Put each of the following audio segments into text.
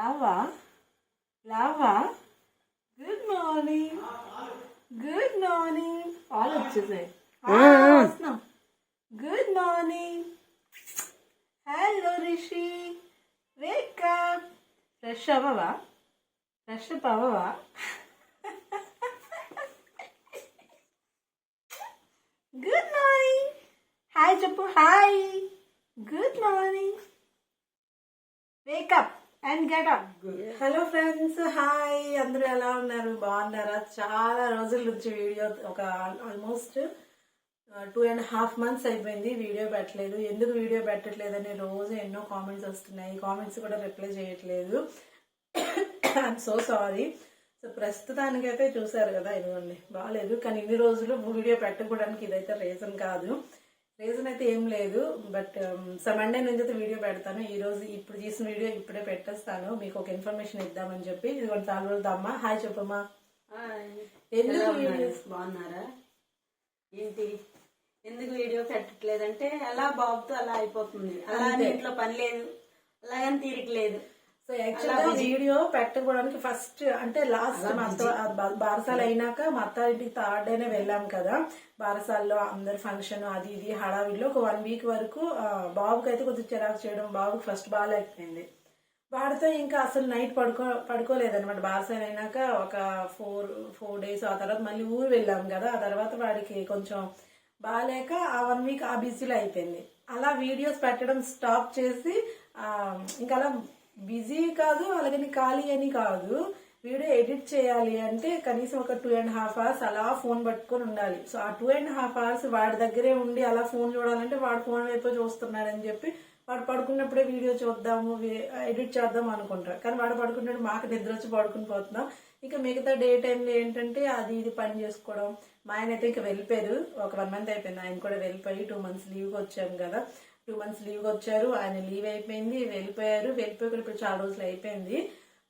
Lava? లావా? Good morning good morning పాలు వచ్చేసాయి. Good morning hello Rishi wake up fresh అవ్వవా? Fresh up అవ్వవా? Good morning hi చెప్పు. Hi good morning wake up and get up hello friends hi అందరూ ఎలా ఉన్నారు? బాగున్నారా? చాలా రోజుల నుంచి వీడియో ఒక almost two and half months అయిపోయింది. వీడియో పెట్టలేదు. ఎందుకు వీడియో పెట్టట్లేదని రోజు ఎన్నో కామెంట్స్ వస్తున్నాయి. కామెంట్స్ కూడా రిప్లై చేయట్లేదు. ఐఎమ్ సో సారీ సో ప్రస్తుతానికైతే చూసారు కదా ఇదిగోండి. బాగాలేదు కానీ ఇన్ని రోజులు వీడియో పెట్టకపోవడానికి ఇదైతే రీజన్ కాదు. రీజన్ అయితే ఏం లేదు బట్ సో మండే నుంచి అయితే వీడియో పెడతాను. ఈ రోజు ఇప్పుడు తీసిన వీడియో ఇప్పుడే పెట్టేస్తాను. మీకు ఒక ఇన్ఫర్మేషన్ ఇద్దామని చెప్పి. ఇదిగోండి చాలా రోజులు అమ్మ హాయ్ చెప్పమ్మా. ఎందుకు? వీడియోస్ బాగున్నారా? ఏంటి? ఎందుకు వీడియో పెట్టట్లేదంటే అలా బాబుతో అలా అయిపోతుంది. అలా ఇంట్లో పని లేదు. అలాగని తీరిక లేదు. సో యాక్చువల్గా వీడియో పెట్టకపోవడానికి ఫస్ట్ అంటే లాస్ట్ మా అత్త బారసాల అయినాక మా అత్త ఇంటికి థర్డ్ డేనే వెళ్ళాం కదా. బారసాల్లో అందరి ఫంక్షన్ అది ఇది హడావిడిలో ఒక వన్ వీక్ వరకు బాబుకి అయితే కొద్దిగా చిరాకు చేయడం బాబుకి ఫస్ట్ బాగాలేకపోయింది వాడితో ఇంకా అసలు నైట్ పడుకో పడుకోలేదన్నమాట. బారసాల అయినాక ఒక ఫోర్ ఫోర్ డేస్ ఆ తర్వాత మళ్ళీ ఊరు వెళ్ళాం కదా. ఆ తర్వాత వాడికి కొంచెం బాగాలేక ఆ వన్ వీక్ ఆ బిజీలో అయిపోయింది. అలా వీడియోస్ పెట్టడం స్టాప్ చేసి ఇంకా అలా బిజీ కాదు అలాగని ఖాళీ అని కాదు. వీడియో ఎడిట్ చేయాలి అంటే కనీసం ఒక టూ అండ్ హాఫ్ అవర్స్ అలా ఫోన్ పట్టుకొని ఉండాలి. సో ఆ టూ అండ్ హాఫ్ అవర్స్ వాడి దగ్గరే ఉండి అలా ఫోన్ చూడాలంటే వాడు ఫోన్ వైపు చూస్తున్నాడని చెప్పి వాడు పడుకున్నప్పుడే వీడియో చూద్దాము ఎడిట్ చేద్దాం అనుకుంటారు. కానీ వాడు పడుకున్నప్పుడు మాకు నిద్ర వచ్చి పడుకుని పోతున్నాం. ఇంకా మిగతా డే టైంలో ఏంటంటే అది ఇది పని చేసుకోవడం. మా ఆయన అయితే ఇంకా వెళ్ళిపోయారు ఒక వన్ మంత్ అయిపోయింది. ఆయన కూడా వెళ్ళిపోయి టూ మంత్స్ లీవ్కి వచ్చాము కదా. టూ మంత్స్ లీవ్కి వచ్చారు. ఆయన లీవ్ అయిపోయింది వెళ్ళిపోయారు. వెళ్ళిపోయి ఇప్పుడు చాలా రోజులు అయిపోయింది.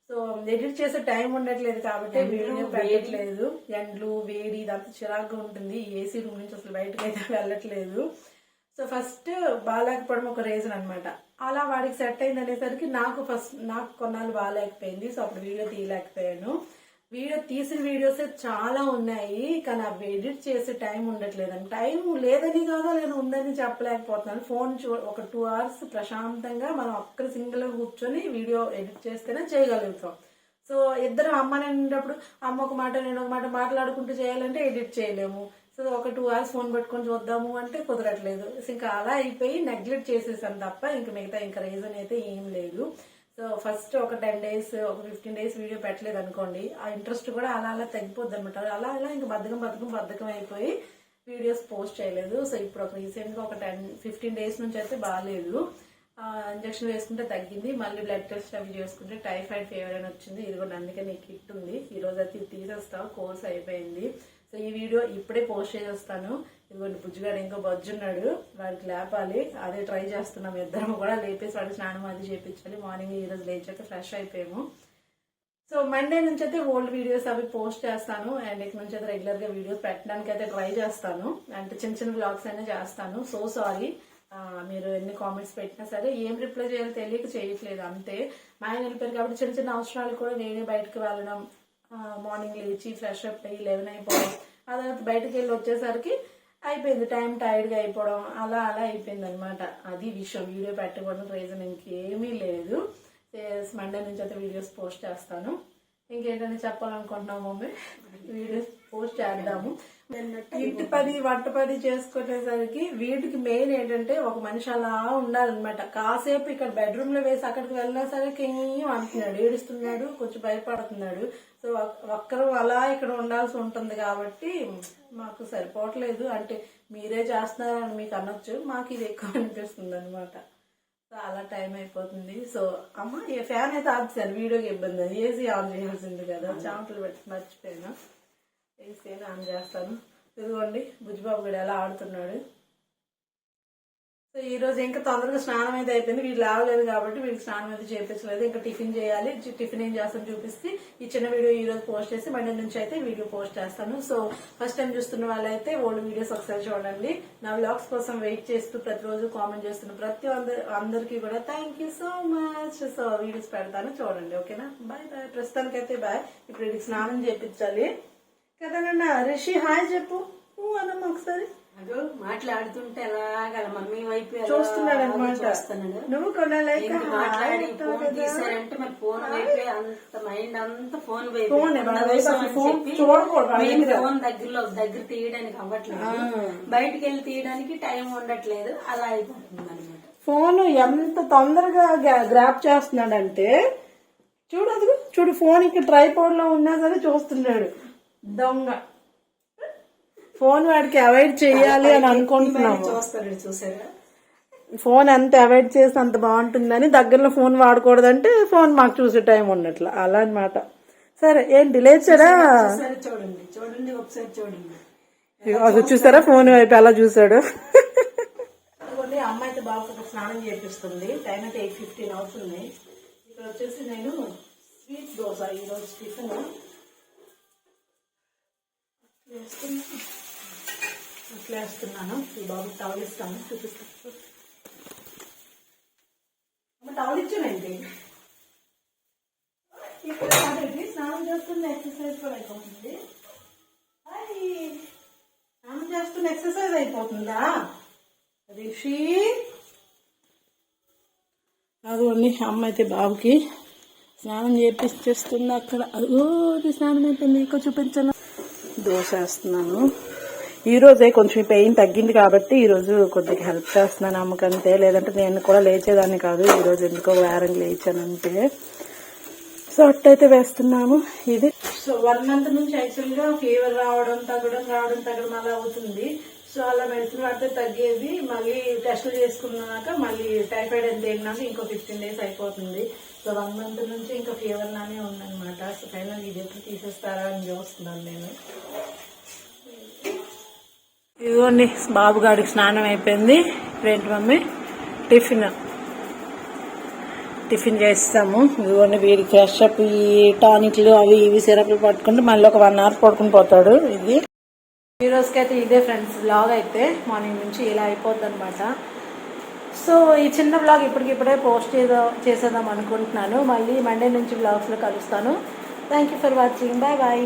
సో ఎడిట్ చేసే టైం ఉండట్లేదు కాబట్టి వీడియో పెట్టట్లేదు. ఎండ్లు వేడి ఇదంతా చిరాకుగా ఉంటుంది. ఏసీ రూమ్ నుంచి అసలు బయటకు అయితే వెళ్ళట్లేదు. సో ఫస్ట్ బాగాలేకపోవడం ఒక రీజన్ అన్నమాట. అలా వాడికి సెట్ అయింది అనేసరికి నాకు ఫస్ట్ నాకు కొన్నాళ్ళు బాగాలేకపోయింది. సో అప్పుడు వీడియో తీయలేకపోయాను. వీడియో తీసిన వీడియోస్ చాలా ఉన్నాయి కానీ అవి ఎడిట్ చేసే టైం ఉండట్లేదండి. టైం లేదని కాదా నేను ఉందని చెప్పలేకపోతున్నాను. ఫోన్ చూ ఒక టూ అవర్స్ ప్రశాంతంగా మనం ఒక్కరి సింగిల్ కూర్చొని వీడియో ఎడిట్ చేస్తేనే చేయగలుగుతాం. సో ఇద్దరు అమ్మనేటప్పుడు అమ్మ ఒక మాట నేను ఒక మాట మాట్లాడుకుంటూ చేయాలంటే ఎడిట్ చేయలేము. సో ఒక టూ అవర్స్ ఫోన్ పెట్టుకొని చూద్దాము అంటే కుదరట్లేదు. సో ఇంకా అలా అయిపోయి నెగ్లెక్ట్ చేసేసాను తప్ప ఇంకా మిగతా ఇంకా రీజన్ అయితే ఏం లేదు. సో ఫస్ట్ ఒక టెన్ డేస్ ఒక ఫిఫ్టీన్ డేస్ వీడియో పెట్టలేదు అనుకోండి ఆ ఇంట్రెస్ట్ కూడా అలా అలా తగ్గిపోద్ది అనమాట అలా అలా ఇంకా బద్ధకం బద్ధకం బద్ధకం అయిపోయి వీడియోస్ పోస్ట్ చేయలేదు. సో ఇప్పుడు ఒక రీసెంట్గా ఒక టెన్ ఫిఫ్టీన్ డేస్ నుంచి అయితే బాగాలేదు ఇంజక్షన్ వేసుకుంటే తగ్గింది. మళ్ళీ బ్లడ్ టెస్ట్ అవి చేసుకుంటే టైఫాయిడ్ ఫీవర్ అని వచ్చింది. ఇది కూడా అందుకే నీకు కిట్ ఉంది. ఈ రోజు అయితే తీసేస్తావు కోర్స్ అయిపోయింది. సో ఈ వీడియో ఇప్పుడే పోస్ట్ చేసేస్తాను. ఇదిగోండి బుజ్జిగాడు ఇంకో బజ్జున్నాడు. వాడికి లేపాలి. అదే ట్రై చేస్తున్నాం ఇద్దరం కూడా. లేపేసి వాడికి స్నానం అది చేయించాలి మార్నింగ్ ఈరోజు లేచాక ఫ్రెష్ అయిపోయాము. సో మండే నుంచి అయితే ఓల్డ్ వీడియోస్ అవి పోస్ట్ చేస్తాను. అండ్ ఇక నుంచి అయితే రెగ్యులర్గా వీడియోస్ పెట్టడానికి అయితే ట్రై చేస్తాను. అంటే చిన్న చిన్న బ్లాగ్స్ అయినా చేస్తాను. So sorry. మీరు ఎన్ని కామెంట్స్ పెట్టినా సరే ఏం రిప్లై చేయాలో తెలియక చేయట్లేదు. అంతే. మా ఆయన వెళ్ళిపోయారు కాబట్టి చిన్న చిన్న అవసరాలు కూడా నేనే బయటకు వెళ్ళడం మార్నింగ్ లేచి ఫ్రెష్ అప్ అయ్యి లెవెన్ అయిపోవడం. ఆ తర్వాత బయటకు వెళ్ళి వచ్చేసరికి అయిపోయింది. టైం టైర్డ్గా అయిపోవడం. అలా అలా అయిపోయింది అనమాట అది విషయం. వీడియో పెట్టుకోవడం రీజన్ ఇంకేమీ లేదు. మండే నుంచి అయితే వీడియోస్ పోస్ట్ చేస్తాను. ఇంకేంటని చెప్పాలనుకుంటున్నాం మమ్మీ? వీడియోస్ పోస్ట్ చేద్దాము. ఇంటి పని వంట పని చేసుకునేసరికి వీటికి మెయిన్ ఏంటంటే ఒక మనిషి అలా ఉండాలన్నమాట. కాసేపు ఇక్కడ బెడ్రూమ్లో వేసి అక్కడికి వెళ్ళినా సరే కేం అంటున్నాడు ఏడుస్తున్నాడు కొంచెం భయపడుతున్నాడు. సో ఒక్- ఒక్కరు అలా ఇక్కడ ఉండాల్సి ఉంటుంది కాబట్టి మాకు సరిపోవట్లేదు. అంటే మీరే చేస్తున్నారని మీకు అనొచ్చు. మాకు ఇది ఎక్కువ అనిపిస్తుంది అనమాట అలా టైం అయిపోతుంది. సో అమ్మ ఈ ఫ్యాన్ అయితే ఆపుతాను వీడియోకి ఇబ్బంది. అది ఏసీ ఆన్ చేయాల్సింది కదా. చాంపులు పెట్టి మర్చిపోయినా. ఏసీ ఆన్ చేస్తాను. ఇదిగోండి బుజ్జిబాబు కూడా ఎలా ఆడుతున్నాడు. సో ఈ రోజు ఇంకా తొందరగా స్నానం అయితే అయిపోయింది. వీళ్ళు లేవలేదు కాబట్టి వీళ్ళకి స్నానం అయితే చేపించలేదు ఇంకా టిఫిన్ చేయాలి. టిఫిన్ ఏం చేస్తాను చూపిస్తే ఈ చిన్న వీడియో ఈ రోజు పోస్ట్ చేసి మండే నుంచి అయితే వీడియో పోస్ట్ చేస్తాను. సో ఫస్ట్ టైం చూస్తున్న వాళ్ళైతే ఓల్డ్ వీడియోస్ ఒకసారి చూడండి. నా వ్లాగ్స్ కోసం వెయిట్ చేస్తూ ప్రతిరోజు కామెంట్ చేస్తున్న ప్రతి అందరికీ కూడా thank you so much. So videos పెడతాను చూడండి. ఓకేనా? Bye bye. ప్రస్తుతానికైతే బాయ్. ఇప్పుడు వీడికి స్నానం చేపించాలి కదా నాన్న రిషి హాయ్ చెప్పు. ఊ అనమ్మ ఒకసారి. అగో మాట్లాడుతుంటే అలాగ మమ్మీ వైపు చూస్తున్నాడు అనమాట నువ్వు కొనాలేక మాట్లాడి ఫోన్ తీసారంటే మరి ఫోన్ వైపే అంత మైండ్ అంతా ఫోన్ వైపే. ఫోన్ దగ్గరలో దగ్గర తీయడానికి అవ్వట్లేదు. బయటికి వెళ్ళి తీయడానికి టైం ఉండట్లేదు. అలా అయిపోతుంది అనమాట ఫోన్ ఎంత తొందరగా గ్రా- గ్రాప్ చేస్తున్నాడంటే చూడు అదిగో చూడు ఫోన్ ఇక్కడ ట్రైపోర్డ్లో ఉన్నా సరే చూస్తున్నాడు. దొంగ. ఫోన్ వాడికి అవాయిడ్ చేయాలి అని అనుకుంటున్నాము. చూస్తాడు చూసారా? ఫోన్ ఎంత అవాయిడ్ చేస్తే అంత బాగుంటుందని దగ్గరలో ఫోన్ వాడకూడదంటే ఫోన్ మాకు చూసే టైం ఉండట్లా. అలా అన్నమాట. సరే ఏంటి లేచాడా ఒకసారి చూడండి చూడండి ఒకసారి చూడండి. అది చూసారా? ఫోన్ వైపు ఎలా చూసాడు అమ్మాయి అయితే బాబుకి స్నానం చేపిస్తుంది. టైం అయితే ఎయిట్ ఫిఫ్టీన్ అవుతుంది. ఇక్కడ వచ్చేసి నేను స్వీట్ దోశ ఈరోజు టిఫిన్. అట్లా వేస్తున్నాను. ఈ బాబు టవల్ ఇస్తాను చూపిస్తాను. అమ్మ టవల్ ఇచ్చానండి ఇక్కడ కాదండి, స్నానం చేస్తున్న ఎక్సర్సైజ్ కూడా అయిపోతుంది. స్నానం చేస్తున్న ఎక్సర్సైజ్ అయిపోతుందా? రిషి. అదిగోండి అమ్మ అయితే బాబుకి స్నానం చేపిస్తుంది అక్కడ. అదిగో స్నానం అయిపోయింది. ఇక్కడ చూపించను? దోశ వేస్తున్నాను. ఈ రోజే కొంచెం పెయిన్ తగ్గింది కాబట్టి ఈరోజు కొద్దిగా హెల్ప్ చేస్తున్నాను అమ్మకంతే లేదంటే నేను కూడా లేచేదాన్ని కాదు. ఈరోజు ఎందుకో వారం లేచానంటే. సో అట్టయితే వేస్తున్నాము. ఇది. సో వన్ మంత్ నుంచి యాక్చువల్గా ఫీవర్ రావడం తగ్గడం రావడం తగ్గడం అలా అవుతుంది. సో అలా మెడిసిన్ వాడితే తగ్గేది. మళ్ళీ టెస్టులు చేసుకున్నాక మళ్ళీ టైఫాయిడ్ ఎంత తేలినాక ఇంకో ఫిఫ్టీన్ డేస్ అయిపోతుంది. సో వన్ మంత్ నుంచి ఇంకా ఫీవర్ లానే ఉందనమాట సో ఫైనల్ ఇది ఎప్పుడు తీసేస్తారా అని చూస్తున్నాను నేను. ఇదిగోండి బాబు గారికి స్నానం అయిపోయింది. ఇప్పుడేంటి మమ్మీ? టిఫిన్. టిఫిన్ చేస్తాము. ఇదిగోండి వీడికి ఫ్రెష్ అప్ ఈ టానిక్లు అవి ఇవి సిరప్లు పట్టుకుంటే మళ్ళీ ఒక వన్ అవర్ పడుకుని పోతాడు ఇది. ఈ రోజుకైతే ఇదే ఫ్రెండ్స్ బ్లాగ్ అయితే మార్నింగ్ నుంచి ఇలా అయిపోద్ది అనమాట సో ఈ చిన్న బ్లాగ్ ఇప్పటికిప్పుడే పోస్ట్ చేద్దాం చేసేద్దాం అనుకుంటున్నాను. మళ్ళీ మండే నుంచి బ్లాగ్స్లో కలుస్తాను. Thank you for watching bye bye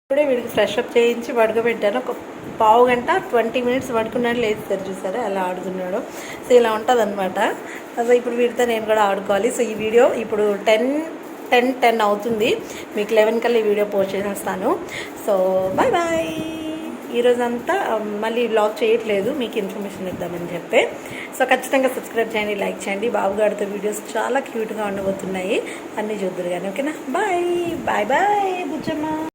ఇప్పుడే వీడికి ఫ్రెష్ అప్ చేయించి పడుకోబెట్టాను ఒక పావు గంట ట్వంటీ మినిట్స్ పడుకున్నాడు లేస్తారు చూసారా అలా ఆడుతున్నాడు. సో ఇలా ఉంటుంది అనమాట సో ఇప్పుడు వీడితో నేను కూడా ఆడుకోవాలి. సో ఈ వీడియో ఇప్పుడు టెన్ టెన్ టెన్ అవుతుంది. మీకు లెవెన్ కల్లా ఈ వీడియో పోస్ట్ చేసేస్తాను. సో బాయ్ బాయ్ ఈరోజంతా మళ్ళీ బ్లాగ్ చేయట్లేదు. మీకు ఇన్ఫర్మేషన్ ఇద్దామని చెప్పి. సో ఖచ్చితంగా సబ్స్క్రైబ్ చేయండి లైక్ చేయండి. బాబుగారితో వీడియోస్ చాలా క్యూట్గా ఉండబోతున్నాయి. అన్నీ చూద్దరు కానీ ఓకేనా? Bye bye bye Bujjamma.